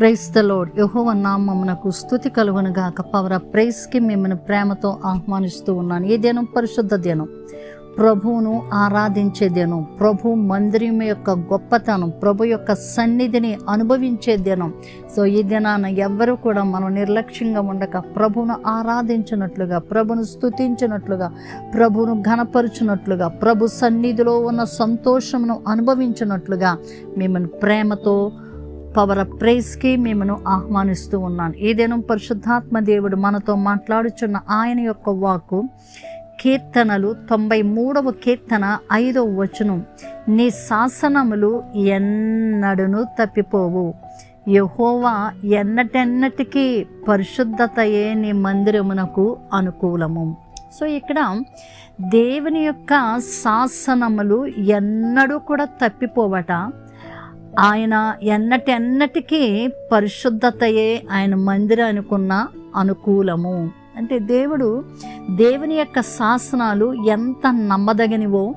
Price the load యహోవ నామమునకు స్థుతి కలుగును గాక. పవర్ ప్రైస్కి మిమ్మల్ని ప్రేమతో ఆహ్వానిస్తూ ఉన్నాను. ఈ దినం పరిశుద్ధ దినం. ప్రభువును ఆరాధించే దినం. ప్రభు మందిరం యొక్క గొప్పతనం. ప్రభు యొక్క సన్నిధిని అనుభవించే దినం. సో ఈ దినాన ఎవ్వరూ కూడా మనం నిర్లక్ష్యంగా ఉండక ప్రభును ఆరాధించినట్లుగా ప్రభును స్తుతించినట్లుగా ప్రభును ఘనపరుచినట్లుగా ప్రభు సన్నిధిలో ఉన్న సంతోషమును అనుభవించినట్లుగా మిమ్మల్ని ప్రేమతో పవర్ ఆఫ్ ప్రైజ్కి మిమ్మను ఆహ్వానిస్తూ ఉన్నాను. ఏదేనో పరిశుద్ధాత్మ దేవుడు మనతో మాట్లాడుచున్న ఆయన యొక్క వాక్కు కీర్తనలు తొంభై మూడవ కీర్తన ఐదవ వచనం. నీ శాసనములు ఎన్నడను తప్పిపోవు. యహోవా ఎన్నటెన్నటికీ పరిశుద్ధతయే నీ మందిరమునకు అనుకూలము. సో ఇక్కడ దేవుని యొక్క శాసనములు ఎన్నడూ కూడా తప్పిపోవట. ఆయన ఎన్నటెన్నటికీ పరిశుద్ధతయే ఆయన మందిరానికున్న అనుకూలము. అంటే దేవుడు దేవుని యొక్క శాసనాలు ఎంత నమ్మదగినవో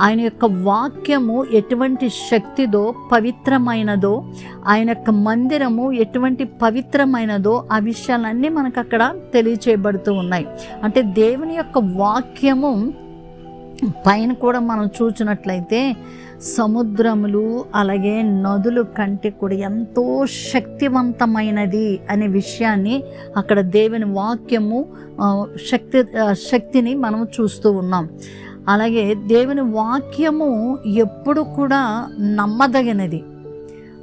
ఆయన యొక్క వాక్యము ఎటువంటి శక్తిదో పవిత్రమైనదో ఆయన యొక్క మందిరము ఎటువంటి పవిత్రమైనదో ఆ విషయాలన్నీ మనకు అక్కడ తెలియచేయబడుతూ ఉన్నాయి. అంటే దేవుని యొక్క వాక్యము పైన కూడా మనం చూచినట్లయితే సముద్రములు అలాగే నదులు కంటే కూడా ఎంతో శక్తివంతమైనది అనే విషయాన్ని అక్కడ దేవుని వాక్యము శక్తి శక్తిని మనం చూస్తూ ఉన్నాం. అలాగే దేవుని వాక్యము ఎప్పుడు కూడా నమ్మదగినది.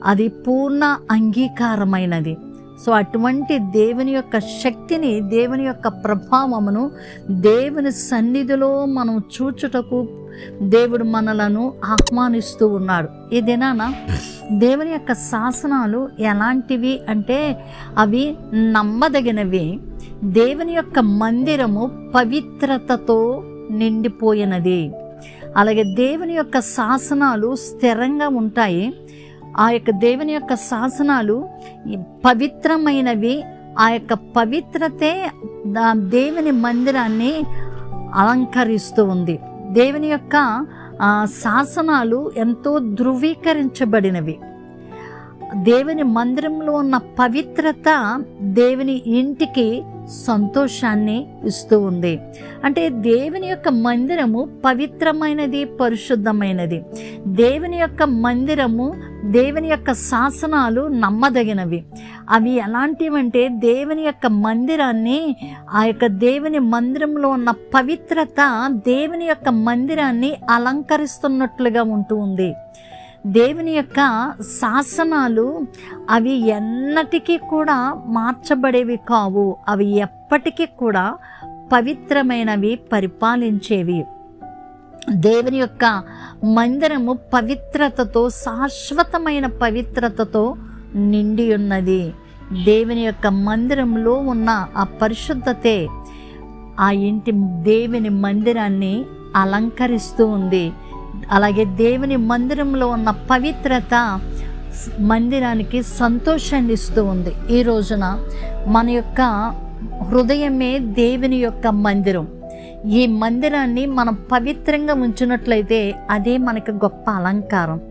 అది పూర్ణ అంగీకారమైనది. సో అటువంటి దేవుని యొక్క శక్తిని దేవుని యొక్క ప్రభావమును దేవుని సన్నిధిలో మనం చూచుటకు దేవుడు మనలను ఆహ్వానిస్తూ ఉన్నాడు. ఈ దినాన దేవుని యొక్క శాసనాలు ఎలాంటివి అంటే అవి నమ్మదగినవి. దేవుని యొక్క మందిరము పవిత్రతతో నిండిపోయినది. అలాగే దేవుని యొక్క శాసనాలు స్థిరంగా ఉంటాయి. ఆ యొక్క దేవుని యొక్క శాసనాలు పవిత్రమైనవి. ఆ యొక్క పవిత్రతే దా- దేవుని మందిరాన్ని అలంకరిస్తూ ఉంది. దేవుని యొక్క శాసనాలు ఎంతో ధృవీకరించబడినవి. దేవుని మందిరంలో ఉన్న పవిత్రత దేవుని ఇంటికి సంతోషాన్ని ఇస్తూ ఉంది. అంటే దేవుని యొక్క మందిరము పవిత్రమైనది పరిశుద్ధమైనది. దేవుని యొక్క మందిరము దేవుని యొక్క శాసనాలు నమ్మదగినవి. అవి ఎలాంటివంటే దేవుని యొక్క మందిరాన్ని ఆ యొక్క దేవుని మందిరంలో ఉన్న పవిత్రత దేవుని యొక్క మందిరాన్ని అలంకరిస్తున్నట్లుగా ఉంటూ ఉంది. దేవుని యొక్క శాసనాలు అవి ఎన్నటికీ కూడా మార్చబడేవి కావు. అవి ఎప్పటికీ కూడా పవిత్రమైనవి పరిపాలించేవి. దేవుని యొక్క మందిరము పవిత్రతతో శాశ్వతమైన పవిత్రతతో నిండి ఉన్నది. దేవుని యొక్క మందిరంలో ఉన్న ఆ పరిశుద్ధతే ఆ ఇంటి దేవుని మందిరాన్ని అలంకరిస్తూ ఉంది. అలాగే దేవుని మందిరంలో ఉన్న పవిత్రత మందిరానికి సంతోషాన్ని ఇస్తూ ఉంది. ఈ రోజున మన యొక్క హృదయమే దేవుని యొక్క మందిరం. ఈ మందిరాన్ని మనం పవిత్రంగా ఉంచినట్లయితే అదే మనకి గొప్ప అలంకారం.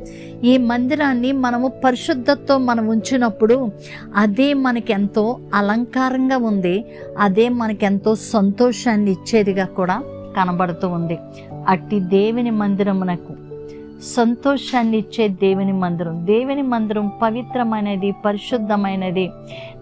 ఈ మందిరాన్ని మనము పరిశుద్ధతో మనం ఉంచినప్పుడు అదే మనకి ఎంతో అలంకారంగా ఉంది అదే మనకి ఎంతో సంతోషాన్ని ఇచ్చేదిగా కూడా కనబడుతూ ఉంది. అట్టి దేవుని మందిరమునకు సంతోషాన్ని ఇచ్చే దేవుని మందిరం. దేవుని మందిరం పవిత్రమైనది పరిశుద్ధమైనది.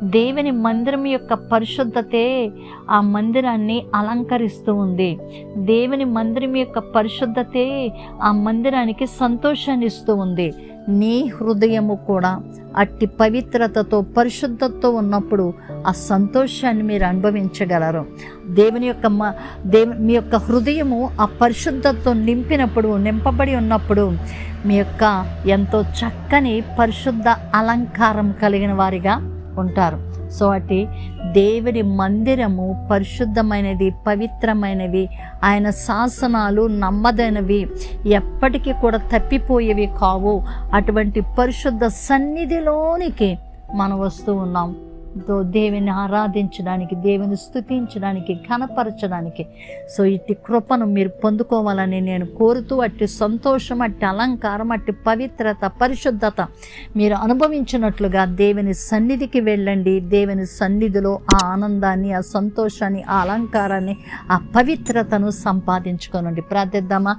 దేవుని మందిరం యొక్క పరిశుద్ధతే ఆ మందిరాన్ని అలంకరిస్తూ ఉంది. దేవుని మందిరం యొక్క పరిశుద్ధతే ఆ మందిరానికి సంతోషాన్ని ఇస్తూ ఉంది. నీ హృదయము కూడా అట్టి పవిత్రతతో పరిశుద్ధతతో ఉన్నప్పుడు ఆ సంతోషాన్ని మీరు అనుభవించగలరు. దేవుని యొక్క మ దేవు మీ యొక్క హృదయము ఆ పరిశుద్ధతతో నింపినప్పుడు నింపబడి ఉన్నప్పుడు మీ యొక్క ఎంతో చక్కని పరిశుద్ధ అలంకారం కలిగిన వారిగా ఉంటారు. సో అటు దేవుని మందిరము పరిశుద్ధమైనది పవిత్రమైనవి ఆయన శాసనాలు నమ్మదైనవి ఎప్పటికీ కూడా తప్పిపోయేవి కావు. అటువంటి పరిశుద్ధ సన్నిధిలోనికి మనం వస్తూ ఉన్నాం. దో దేవుని ఆరాధించడానికి దేవుని స్థుతించడానికి ఘనపరచడానికి. సో ఇట్టి కృపను మీరు పొందుకోవాలని నేను కోరుతూ అట్టి సంతోషం అట్టి అలంకారం అట్టి పవిత్రత పరిశుద్ధత మీరు అనుభవించినట్లుగా దేవుని సన్నిధికి వెళ్ళండి. దేవుని సన్నిధిలో ఆ ఆనందాన్ని ఆ సంతోషాన్ని ఆ అలంకారాన్ని ఆ పవిత్రతను సంపాదించుకోనండి. ప్రార్థిద్దామా?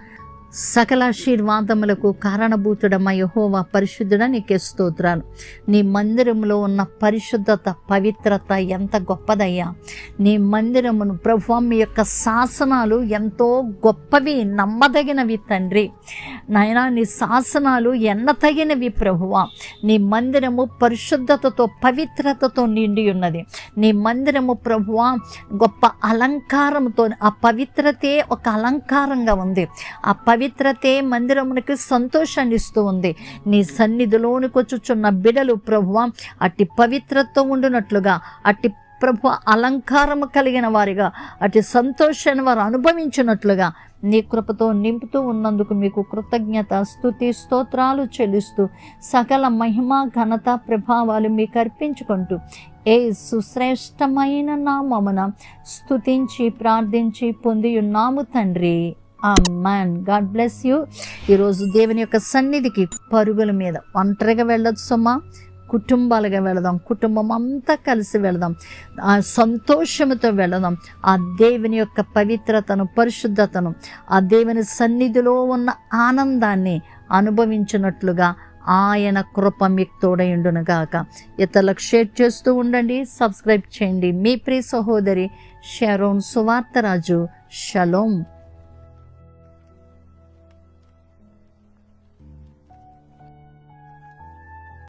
సకల ఆశీర్వాదములకు కారణభూతుడమ్మ యహోవా పరిశుద్ధుడ నీకే స్తోత్రాలు. నీ మందిరంలో ఉన్న పరిశుద్ధత పవిత్రత ఎంత గొప్పదయ్యా. నీ మందిరమును ప్రభు మీ యొక్క శాసనాలు ఎంతో గొప్పవి నమ్మదగినవి తండ్రి. నాయన నీ శాసనాలు ఎన్నతగినవి ప్రభువ. నీ మందిరము పరిశుద్ధతతో పవిత్రతతో నిండి ఉన్నది. నీ మందిరము ప్రభువ గొప్ప అలంకారంతో ఆ పవిత్రతే ఒక అలంకారంగా ఉంది. ఆ పవిత్రతే మందిరమునకు సంతోషాన్ని ఇస్తూ ఉంది నీ సన్నిధిలోనికి వచ్చుచున్న బిడలు ప్రభువ అట్టి పవిత్రతో ఉండునట్లుగా అట్టి ప్రభు అలంకారము కలిగిన వారిగా అటు సంతోషాన్ని వారు అనుభవించినట్లుగా నీ కృపతో నింపుతూ ఉన్నందుకు మీకు కృతజ్ఞత స్థుతి స్తోత్రాలు చెల్లిస్తూ సకల మహిమ ఘనత ప్రభావాలు మీకు అర్పించుకుంటూ ఏ సుశ్రేష్టమైన నామమున స్థుతించి ప్రార్థించి పొంది ఉన్నాము తండ్రి. మ్యాన్ గాడ్ బ్లెస్ యూ ఈరోజు దేవుని యొక్క సన్నిధికి పరుగుల మీద ఒంటరిగా వెళ్ళొచ్చు సుమా. కుటుంబాలుగా వెళదాం. కుటుంబం అంతా కలిసి వెళదాం. ఆ సంతోషంతో వెళదాం. ఆ దేవుని యొక్క పవిత్రతను పరిశుద్ధతను ఆ దేవుని సన్నిధిలో ఉన్న ఆనందాన్ని అనుభవించినట్లుగా ఆయన కృప మీకు తోడయుండునుగాక ఇతరులకు షేర్ చేస్తూ ఉండండి. సబ్స్క్రైబ్ చేయండి. మీ ప్రియ సహోదరి షరోన్ సువార్తరాజు. షలోం.